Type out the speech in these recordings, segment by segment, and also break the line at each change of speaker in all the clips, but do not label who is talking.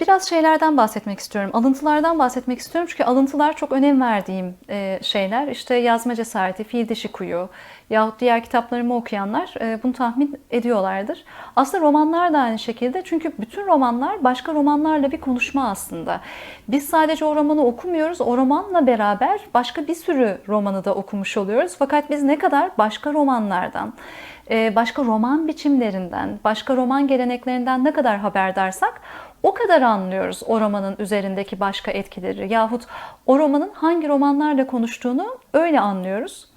Biraz şeylerden bahsetmek istiyorum. Alıntılardan bahsetmek istiyorum çünkü alıntılar çok önem verdiğim e, şeyler. İşte yazma cesareti, fiil dişi kuyu yahut diğer kitaplarımı okuyanlar e, bunu tahmin ediyorlardır. Aslında romanlar da aynı şekilde çünkü bütün romanlar başka romanlarla bir konuşma aslında. Biz sadece o romanı okumuyoruz, o romanla beraber başka bir sürü romanı da okumuş oluyoruz. Fakat biz ne kadar başka romanlardan, e, başka roman biçimlerinden, başka roman geleneklerinden ne kadar haberdarsak o kadar anlıyoruz o romanın üzerindeki başka etkileri yahut o romanın hangi romanlarla konuştuğunu öyle anlıyoruz.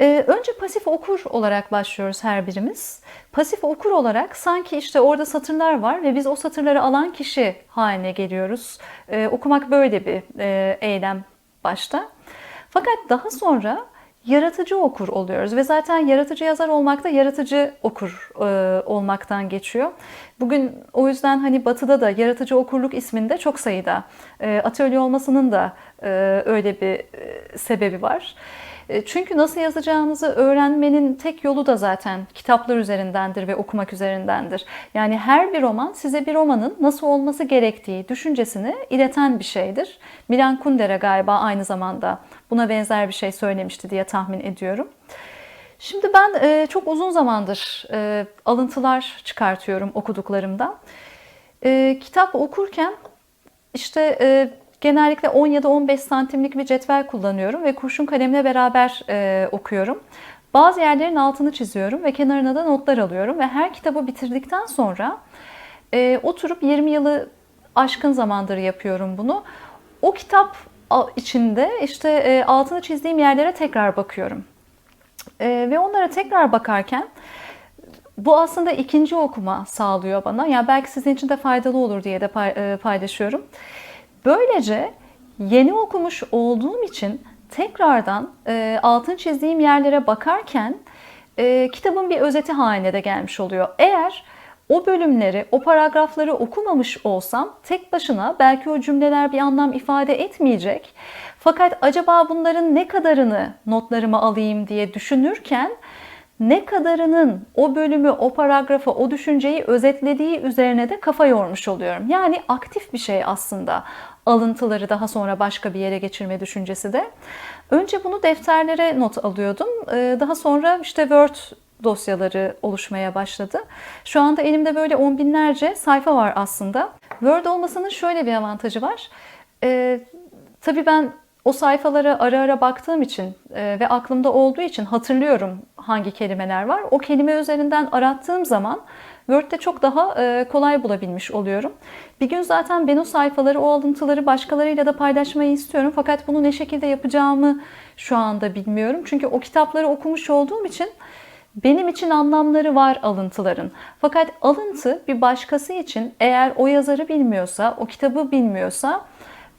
Ee, önce pasif okur olarak başlıyoruz her birimiz. Pasif okur olarak sanki işte orada satırlar var ve biz o satırları alan kişi haline geliyoruz. Ee, okumak böyle bir e, eylem başta. Fakat daha sonra yaratıcı okur oluyoruz ve zaten yaratıcı yazar olmak da yaratıcı okur e, olmaktan geçiyor. Bugün o yüzden hani Batı'da da yaratıcı okurluk isminde çok sayıda e, atölye olmasının da e, öyle bir e, sebebi var. E, Çünkü nasıl yazacağınızı öğrenmenin tek yolu da zaten kitaplar üzerindendir ve okumak üzerindendir. Yani her bir roman size bir romanın nasıl olması gerektiği düşüncesini ileten bir şeydir. Milan Kundera galiba aynı zamanda buna benzer bir şey söylemişti diye tahmin ediyorum. Şimdi ben e, çok uzun zamandır e, alıntılar çıkartıyorum okuduklarımdan. Kitap okurken işte genellikle 10 ya da 15 santimlik bir cetvel kullanıyorum ve kurşun kalemle beraber e, okuyorum. Bazı yerlerin altını çiziyorum ve kenarına da notlar alıyorum ve her kitabı bitirdikten sonra e, oturup 20 yılı aşkın zamandır yapıyorum bunu. O kitap içinde işte e, altını çizdiğim yerlere tekrar bakıyorum. E, ve onlara tekrar bakarken bu aslında ikinci okuma sağlıyor bana. Yani belki sizin için de faydalı olur diye de e, paylaşıyorum. Böylece yeni okumuş olduğum için tekrardan e, altın çizdiğim yerlere bakarken e, kitabın bir özeti haline de gelmiş oluyor. Eğer o bölümleri, o paragrafları okumamış olsam tek başına belki o cümleler bir anlam ifade etmeyecek. Fakat acaba bunların ne kadarını notlarıma alayım diye düşünürken ne kadarının o bölümü, o paragrafı, o düşünceyi özetlediği üzerine de kafa yormuş oluyorum. Yani aktif bir şey aslında alıntıları daha sonra başka bir yere geçirme düşüncesi de. Önce bunu defterlere not alıyordum. Ee, Daha sonra işte Word dosyaları oluşmaya başladı. Şu anda elimde böyle on binlerce sayfa var aslında. Word olmasının şöyle bir avantajı var. Ee, tabii ben o sayfalara ara ara baktığım için e, ve aklımda olduğu için hatırlıyorum hangi kelimeler var. O kelime üzerinden arattığım zaman Word'de çok daha e, kolay bulabilmiş oluyorum. Bir gün zaten ben o sayfaları, o alıntıları başkalarıyla da paylaşmayı istiyorum. Fakat bunu ne şekilde yapacağımı şu anda bilmiyorum. Çünkü o kitapları okumuş olduğum için benim için anlamları var alıntıların. Fakat alıntı bir başkası için eğer o yazarı bilmiyorsa, o kitabı bilmiyorsa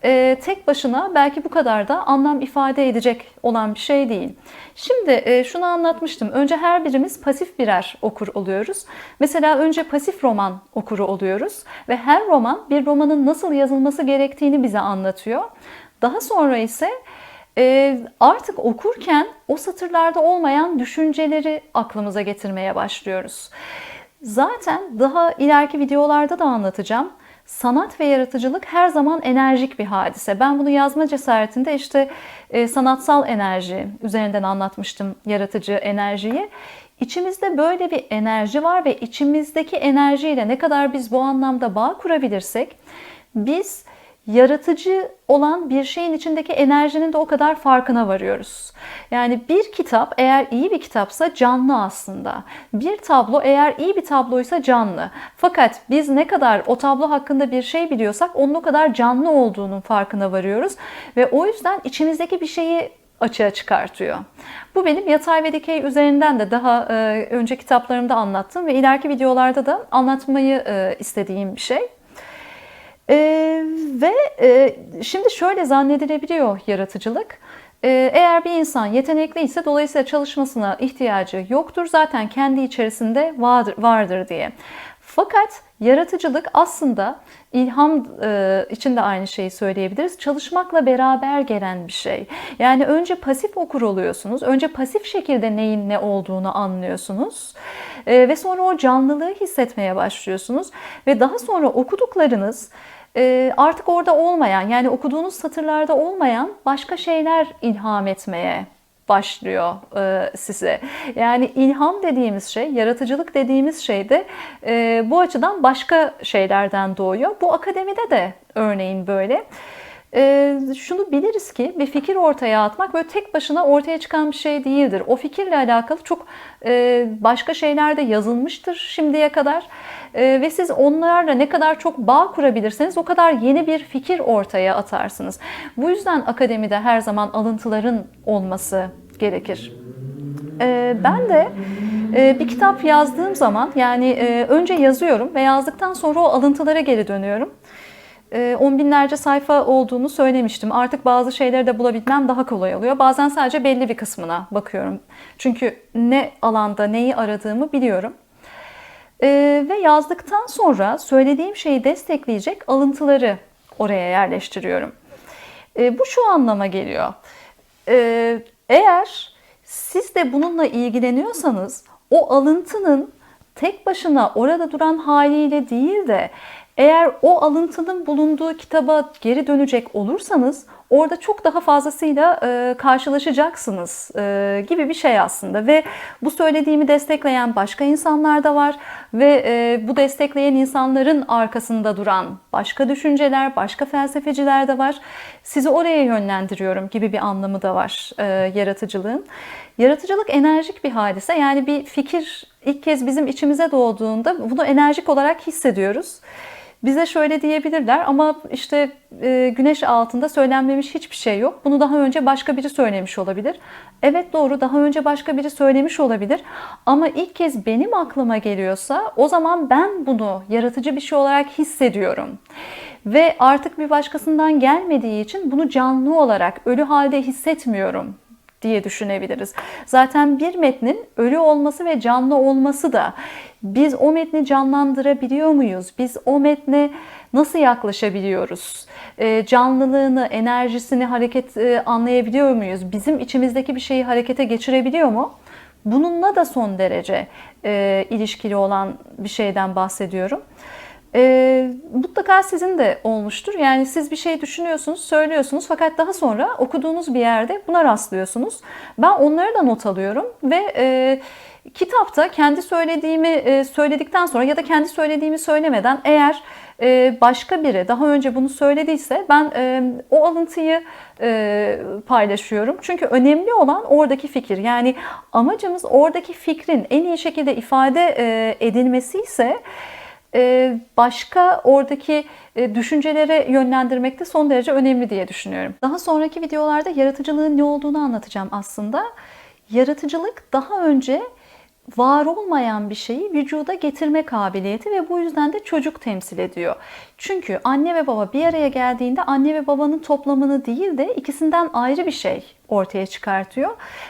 e, tek başına belki bu kadar da anlam ifade edecek olan bir şey değil. Şimdi e, şunu anlatmıştım. Önce her birimiz pasif birer okur oluyoruz. Mesela önce pasif roman okuru oluyoruz ve her roman bir romanın nasıl yazılması gerektiğini bize anlatıyor. Daha sonra ise e, artık okurken o satırlarda olmayan düşünceleri aklımıza getirmeye başlıyoruz. Zaten daha ileriki videolarda da anlatacağım. Sanat ve yaratıcılık her zaman enerjik bir hadise. Ben bunu yazma cesaretinde işte e, sanatsal enerji üzerinden anlatmıştım yaratıcı enerjiyi. İçimizde böyle bir enerji var ve içimizdeki enerjiyle ne kadar biz bu anlamda bağ kurabilirsek biz yaratıcı olan bir şeyin içindeki enerjinin de o kadar farkına varıyoruz. Yani bir kitap eğer iyi bir kitapsa canlı aslında. Bir tablo eğer iyi bir tabloysa canlı. Fakat biz ne kadar o tablo hakkında bir şey biliyorsak onun o kadar canlı olduğunun farkına varıyoruz. Ve o yüzden içimizdeki bir şeyi açığa çıkartıyor. Bu benim yatay ve dikey üzerinden de daha e, önce kitaplarımda anlattım ve ileriki videolarda da anlatmayı e, istediğim bir şey. Ee, ve e, şimdi şöyle zannedilebiliyor yaratıcılık. Ee, eğer bir insan yetenekliyse dolayısıyla çalışmasına ihtiyacı yoktur. Zaten kendi içerisinde vardır, vardır diye. Fakat yaratıcılık aslında ilham e, için aynı şeyi söyleyebiliriz. Çalışmakla beraber gelen bir şey. Yani önce pasif okur oluyorsunuz. Önce pasif şekilde neyin ne olduğunu anlıyorsunuz. E, ve sonra o canlılığı hissetmeye başlıyorsunuz. Ve daha sonra okuduklarınız e, artık orada olmayan yani okuduğunuz satırlarda olmayan başka şeyler ilham etmeye başlıyor e, size. Yani ilham dediğimiz şey, yaratıcılık dediğimiz şey de e, bu açıdan başka şeylerden doğuyor. Bu akademide de örneğin böyle. E, şunu biliriz ki bir fikir ortaya atmak böyle tek başına ortaya çıkan bir şey değildir. O fikirle alakalı çok e, başka şeyler de yazılmıştır şimdiye kadar. E, ve siz onlarla ne kadar çok bağ kurabilirseniz o kadar yeni bir fikir ortaya atarsınız. Bu yüzden akademide her zaman alıntıların olması gerekir. E, ben de e, bir kitap yazdığım zaman yani e, önce yazıyorum ve yazdıktan sonra o alıntılara geri dönüyorum. E, on binlerce sayfa olduğunu söylemiştim. Artık bazı şeyleri de bulabilmem daha kolay oluyor. Bazen sadece belli bir kısmına bakıyorum. Çünkü ne alanda neyi aradığımı biliyorum. Ee, ve yazdıktan sonra söylediğim şeyi destekleyecek alıntıları oraya yerleştiriyorum. Ee, bu şu anlama geliyor. Ee, eğer siz de bununla ilgileniyorsanız o alıntının tek başına orada duran haliyle değil de eğer o alıntının bulunduğu kitaba geri dönecek olursanız orada çok daha fazlasıyla e, karşılaşacaksınız e, gibi bir şey aslında ve bu söylediğimi destekleyen başka insanlar da var ve e, bu destekleyen insanların arkasında duran başka düşünceler, başka felsefeciler de var. Sizi oraya yönlendiriyorum gibi bir anlamı da var e, yaratıcılığın. Yaratıcılık enerjik bir hadise yani bir fikir ilk kez bizim içimize doğduğunda bunu enerjik olarak hissediyoruz. Bize şöyle diyebilirler ama işte e, güneş altında söylenmemiş hiçbir şey yok. Bunu daha önce başka biri söylemiş olabilir. Evet doğru daha önce başka biri söylemiş olabilir. Ama ilk kez benim aklıma geliyorsa o zaman ben bunu yaratıcı bir şey olarak hissediyorum. Ve artık bir başkasından gelmediği için bunu canlı olarak ölü halde hissetmiyorum diye düşünebiliriz. Zaten bir metnin ölü olması ve canlı olması da biz o metni canlandırabiliyor muyuz? Biz o metne nasıl yaklaşabiliyoruz? E, canlılığını, enerjisini, hareket e, anlayabiliyor muyuz? Bizim içimizdeki bir şeyi harekete geçirebiliyor mu? Bununla da son derece e, ilişkili olan bir şeyden bahsediyorum. E, mutlaka sizin de olmuştur. Yani siz bir şey düşünüyorsunuz, söylüyorsunuz fakat daha sonra okuduğunuz bir yerde buna rastlıyorsunuz. Ben onları da not alıyorum ve e, kitapta kendi söylediğimi e, söyledikten sonra ya da kendi söylediğimi söylemeden eğer e, başka biri daha önce bunu söylediyse ben e, o alıntıyı e, paylaşıyorum. Çünkü önemli olan oradaki fikir. Yani amacımız oradaki fikrin en iyi şekilde ifade e, edilmesi ise başka oradaki e, düşüncelere yönlendirmek de son derece önemli diye düşünüyorum. Daha sonraki videolarda yaratıcılığın ne olduğunu anlatacağım aslında. Yaratıcılık daha önce var olmayan bir şeyi vücuda getirme kabiliyeti ve bu yüzden de çocuk temsil ediyor. Çünkü anne ve baba bir araya geldiğinde anne ve babanın toplamını değil de ikisinden ayrı bir şey ortaya çıkartıyor.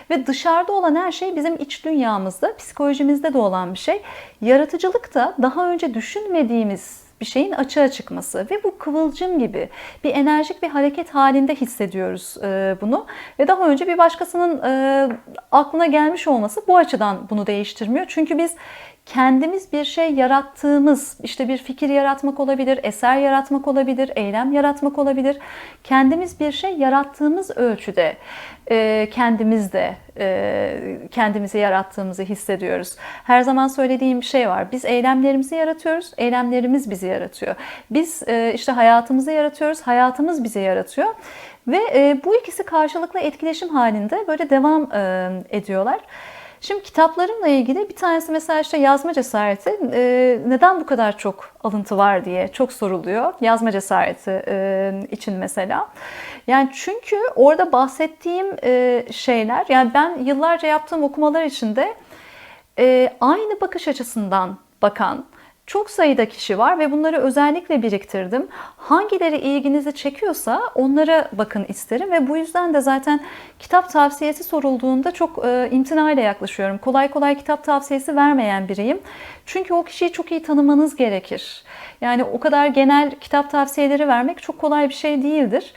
Ve dışarıda olan her şey bizim iç dünyamızda, psikolojimizde de olan bir şey. Yaratıcılık da daha önce düşünmediğimiz bir şeyin açığa çıkması ve bu kıvılcım gibi bir enerjik bir hareket halinde hissediyoruz e, bunu ve daha önce bir başkasının e, aklına gelmiş olması bu açıdan bunu değiştirmiyor. Çünkü biz kendimiz bir şey yarattığımız, işte bir fikir yaratmak olabilir, eser yaratmak olabilir, eylem yaratmak olabilir. Kendimiz bir şey yarattığımız ölçüde e, kendimiz de e, kendimizi yarattığımızı hissediyoruz. Her zaman söylediğim bir şey var. Biz eylemlerimizi yaratıyoruz, eylemlerimiz bizi yaratıyor. Biz e, işte hayatımızı yaratıyoruz, hayatımız bizi yaratıyor. Ve bu ikisi karşılıklı etkileşim halinde böyle devam ediyorlar. Şimdi kitaplarımla ilgili bir tanesi mesela işte yazma cesareti e, neden bu kadar çok alıntı var diye çok soruluyor. Yazma cesareti e, için mesela. Yani çünkü orada bahsettiğim e, şeyler yani ben yıllarca yaptığım okumalar içinde aynı bakış açısından bakan, çok sayıda kişi var ve bunları özellikle biriktirdim. Hangileri ilginizi çekiyorsa onlara bakın isterim ve bu yüzden de zaten kitap tavsiyesi sorulduğunda çok e, imtinayla yaklaşıyorum. Kolay kolay kitap tavsiyesi vermeyen biriyim. Çünkü o kişiyi çok iyi tanımanız gerekir. Yani o kadar genel kitap tavsiyeleri vermek çok kolay bir şey değildir.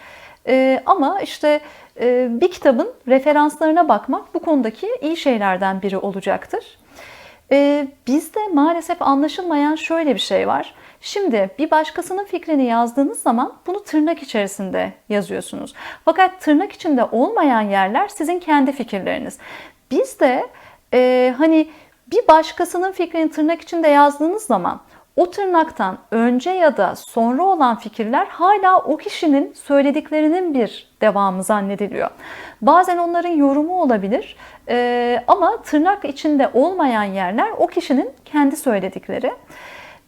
E, ama işte e, bir kitabın referanslarına bakmak bu konudaki iyi şeylerden biri olacaktır. Ee, bizde maalesef anlaşılmayan şöyle bir şey var. Şimdi bir başkasının fikrini yazdığınız zaman bunu tırnak içerisinde yazıyorsunuz. Fakat tırnak içinde olmayan yerler sizin kendi fikirleriniz. Bizde e, hani bir başkasının fikrini tırnak içinde yazdığınız zaman o tırnaktan önce ya da sonra olan fikirler hala o kişinin söylediklerinin bir devamı zannediliyor. Bazen onların yorumu olabilir ee, ama tırnak içinde olmayan yerler o kişinin kendi söyledikleri.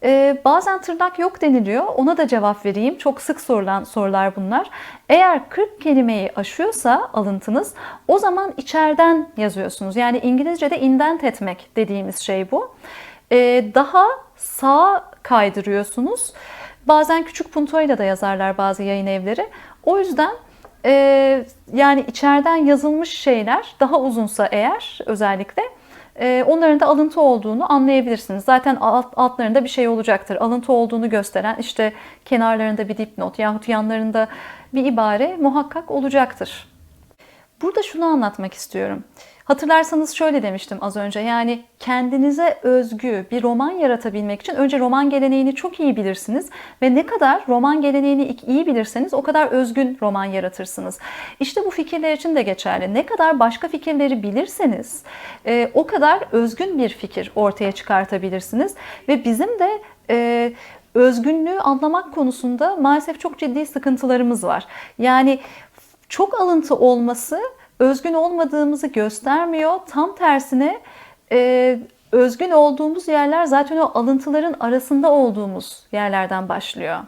Ee, bazen tırnak yok deniliyor. Ona da cevap vereyim. Çok sık sorulan sorular bunlar. Eğer 40 kelimeyi aşıyorsa alıntınız o zaman içeriden yazıyorsunuz. Yani İngilizce'de indent etmek dediğimiz şey bu. Ee, daha sağa kaydırıyorsunuz. Bazen küçük puntoyla da yazarlar bazı yayın evleri. O yüzden e, yani içeriden yazılmış şeyler daha uzunsa eğer özellikle e, onların da alıntı olduğunu anlayabilirsiniz. Zaten alt, altlarında bir şey olacaktır. Alıntı olduğunu gösteren işte kenarlarında bir dipnot yahut yanlarında bir ibare muhakkak olacaktır. Burada şunu anlatmak istiyorum. Hatırlarsanız şöyle demiştim az önce yani kendinize özgü bir roman yaratabilmek için önce roman geleneğini çok iyi bilirsiniz ve ne kadar roman geleneğini iyi bilirseniz o kadar özgün roman yaratırsınız. İşte bu fikirler için de geçerli. Ne kadar başka fikirleri bilirseniz e, o kadar özgün bir fikir ortaya çıkartabilirsiniz ve bizim de e, özgünlüğü anlamak konusunda maalesef çok ciddi sıkıntılarımız var. Yani çok alıntı olması özgün olmadığımızı göstermiyor. Tam tersine e, özgün olduğumuz yerler zaten o alıntıların arasında olduğumuz yerlerden başlıyor.